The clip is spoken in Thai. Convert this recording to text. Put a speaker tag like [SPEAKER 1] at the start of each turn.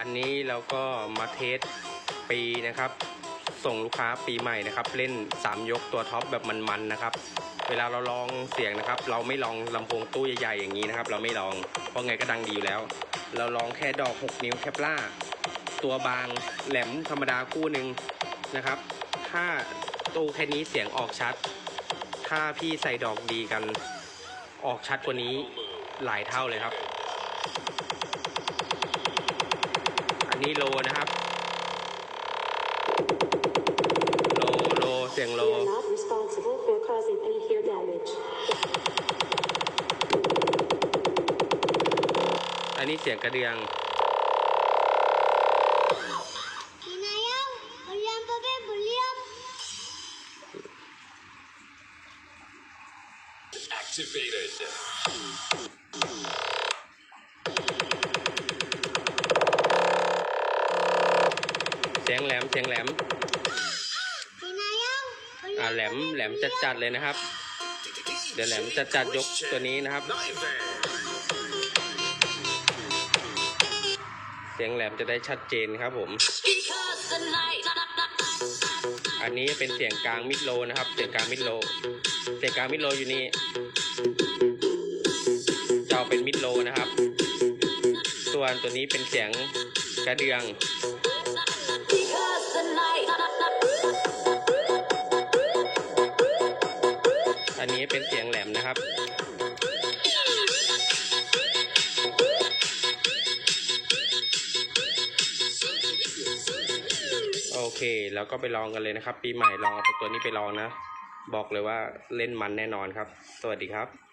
[SPEAKER 1] อันนี้เราก็มาเทสปีนะครับ ส่งลูกค้าปีใหม่นะครับ เล่น 3 ยกตัวท็อปแบบมันๆนะครับ เวลาเราลองเสียงนะครับ เราไม่ลองลำโพงตู้ใหญ่ๆอย่างนี้นะครับ เราไม่ลองเพราะไงก็ดังดีอยู่แล้ว เราลองแค่ดอก 6 นิ้วแคปล่าตัวบางแหลมธรรมดาคู่หนึ่งนะครับ ถ้าตู้แค่นี้เสียงออกชัด ถ้าพี่ใส่ดอกดีกัน ออกชัดกว่านี้หลายเท่าเลยครับ นนี้โลนะครับ โลโลเสียงโล
[SPEAKER 2] We are not responsible for causing any ear damage.
[SPEAKER 1] อันนี้เสียงกระเดือง
[SPEAKER 3] Inayang, William Pape, William.
[SPEAKER 4] activated.
[SPEAKER 1] เสียงแหลมเสียงแหลม
[SPEAKER 3] Inayang,
[SPEAKER 1] อ่า
[SPEAKER 3] William
[SPEAKER 1] แหลม
[SPEAKER 3] Pape,
[SPEAKER 1] แหลม
[SPEAKER 3] William.
[SPEAKER 1] จัดๆเลยนะครับ เดี๋ยวแหลมจัดๆยกตัวนี้นะครับ
[SPEAKER 4] Nightmare.
[SPEAKER 1] เสียงแหลมจะได้ชัดเจนครับผม
[SPEAKER 3] Because the night.
[SPEAKER 1] อันนี้เป็นเสียงกลางมิดโลนะครับ เสียงกลางมิดโล เสียงกลางมิดโลอยู่นี่จะเอาเป็นมิดโลนะครับ ส่วนตัวนี้เป็นเสียงกระเดือง นนี้เป็นเสียงแหลมนะครับโอเค แล้วก็ไปลองกันเลยนะครับ ปีใหม่ลองเอาตัวนี้ไปลองนะ บอกเลยว่าเล่นมันแน่นอนครับ สวัสดีครับ